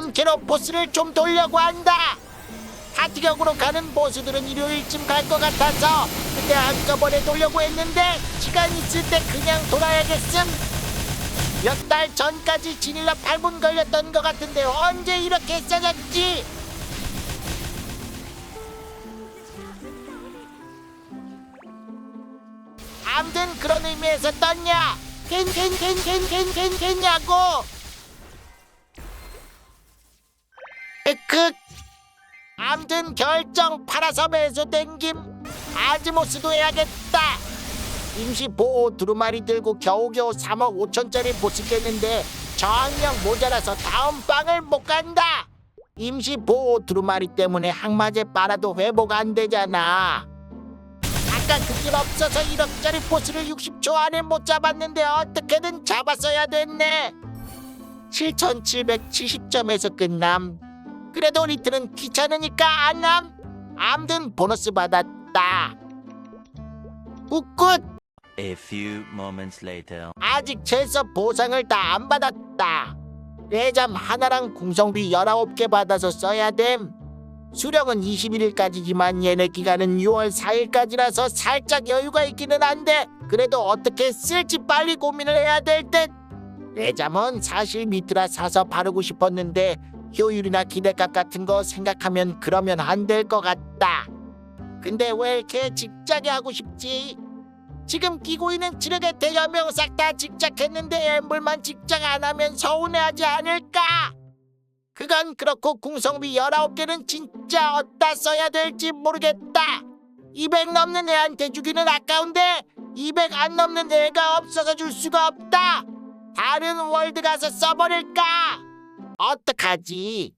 본캐로 보스를 좀 돌려고 한다. 파티격으로 가는 보스들은 일요일쯤 갈 것 같아서 그때 한꺼번에 돌려고 했는데 시간 있을 때 그냥 돌아야겠음. 몇 달 전까지 지닐라 8분 걸렸던 것 같은데 언제 이렇게 써졌지? 암튼 그런 의미에서 떴냐? 캔캔캔캔캔캔캔냐고? 그 암튼 결정 팔아서 매수 땡김 아즈모스도 해야겠다. 임시 보호 두루마리 들고 겨우겨우 3억 5천짜리 보스 깼는데 정령 모자라서 다음 방을 못 간다. 임시 보호 두루마리 때문에 항마제 빨아도 회복 안 되잖아. 아까 그길 없어서 1억짜리 보스를 60초 안에 못 잡았는데 어떻게든 잡았어야 됐네. 7770점에서 끝남 그래도 리틀은 귀찮으니까 안남 암든 보너스 받았다. 굿굿. A few moments later. 아직 최서 보상을 다 안 받았다. 레잠 하나랑 궁성비 19개 받아서 써야 됨. 수령은 21일까지지만 얘네 기간은 6월 4일까지라서 살짝 여유가 있기는 한데 그래도 어떻게 쓸지 빨리 고민을 해야 될듯. 레잠은 사실 미트라 사서 바르고 싶었는데 효율이나 기대값 같은 거 생각하면 그러면 안 될 것 같다. 근데 왜 이렇게 직작에 하고 싶지? 지금 끼고 있는 지르게 대여명 싹다 직작했는데 엠블만 직작 안 하면 서운해하지 않을까? 그건 그렇고 궁성비 19개는 진짜 어디다 써야 될지 모르겠다. 200 넘는 애한테 주기는 아까운데 200 안 넘는 애가 없어서 줄 수가 없다. 다른 월드 가서 써버릴까? 어떡하지?